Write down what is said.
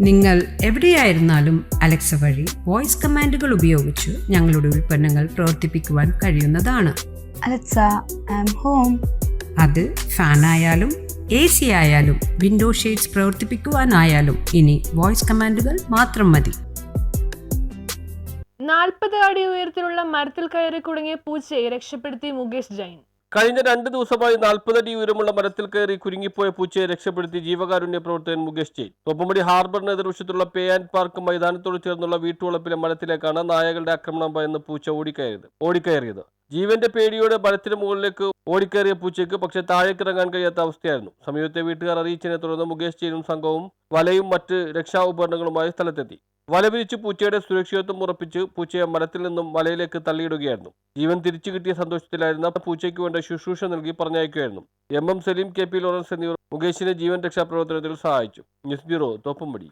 നിങ്ങൾ എവിടെയായിരുന്നാലും അലക്സ വഴി വോയിസ് കമാൻഡുകൾ ഉപയോഗിച്ച് ഞങ്ങളുടെ ഉൽപ്പന്നങ്ങൾ പ്രവർത്തിപ്പിക്കുവാൻ കഴിയുന്നതാണ്. Alexa, I'm home. അത് ഫാനായാലും എ സി ആയാലും വിൻഡോ ഷെയ്ഡ്സ് പ്രവർത്തിപ്പിക്കുവാനായാലും ഇനി വോയിസ് കമാൻഡുകൾ മാത്രം മതി. നാൽപ്പത് അടി ഉയരത്തിലുള്ള മരത്തിൽ കയറി കുടുങ്ങിയ പൂച്ചയെ രക്ഷപ്പെടുത്തി മുകേഷ് ജൈൻ. കഴിഞ്ഞ രണ്ട് ദിവസമായി നാൽപ്പതടി ഉയരമുള്ള മരത്തിൽ കയറി കുരുങ്ങിപ്പോയ പൂച്ചയെ രക്ഷപ്പെടുത്തി ജീവകാരുണ്യ പ്രവർത്തകൻ മുകേഷ് ജെയിൻ. തോപ്പുംപടി ഹാർബറിന് എതിർവശത്തുള്ള പേ ആൻഡ് പാർക്ക് മൈതാനത്തോട് ചേർന്നുള്ള വീട്ടുവളപ്പിലെ മരത്തിലേക്കാണ് നായകളുടെ ആക്രമണം ഭയന്ന് പൂച്ച ഓടിക്കയറിയത്. ഓടിക്കയറിയത്. ജീവന്റെ പേടിയോടെ മരത്തിന് മുകളിലേക്ക് ഓടിക്കയറിയ പൂച്ചയ്ക്ക് പക്ഷേ താഴേക്കിറങ്ങാൻ കഴിയാത്ത അവസ്ഥയായിരുന്നു. സമീപത്തെ വീട്ടുകാർ അറിയിച്ചതിനെ തുടർന്ന് മുകേഷ് ജെയിനും സംഘവും വലയും മറ്റ് രക്ഷാ ഉപകരണങ്ങളുമായി സ്ഥലത്തെത്തി. വല വിരിച്ച് പൂച്ചയുടെ സുരക്ഷിതത്വം ഉറപ്പിച്ച് പൂച്ചയെ മരത്തിൽ നിന്നും വലയിലേക്ക് തള്ളിയിടുകയായിരുന്നു. ജീവൻ തിരിച്ചു കിട്ടിയ സന്തോഷത്തിലായിരുന്ന പൂച്ചയ്ക്ക് വേണ്ട ശുശ്രൂഷ നൽകി പറഞ്ഞയക്കുകയായിരുന്നു. M M Salim K P Lawrence എന്നിവർ മുകേഷിനെ ജീവൻ രക്ഷാ പ്രവർത്തനത്തിൽ സഹായിച്ചു. News bureau Thoppumpady.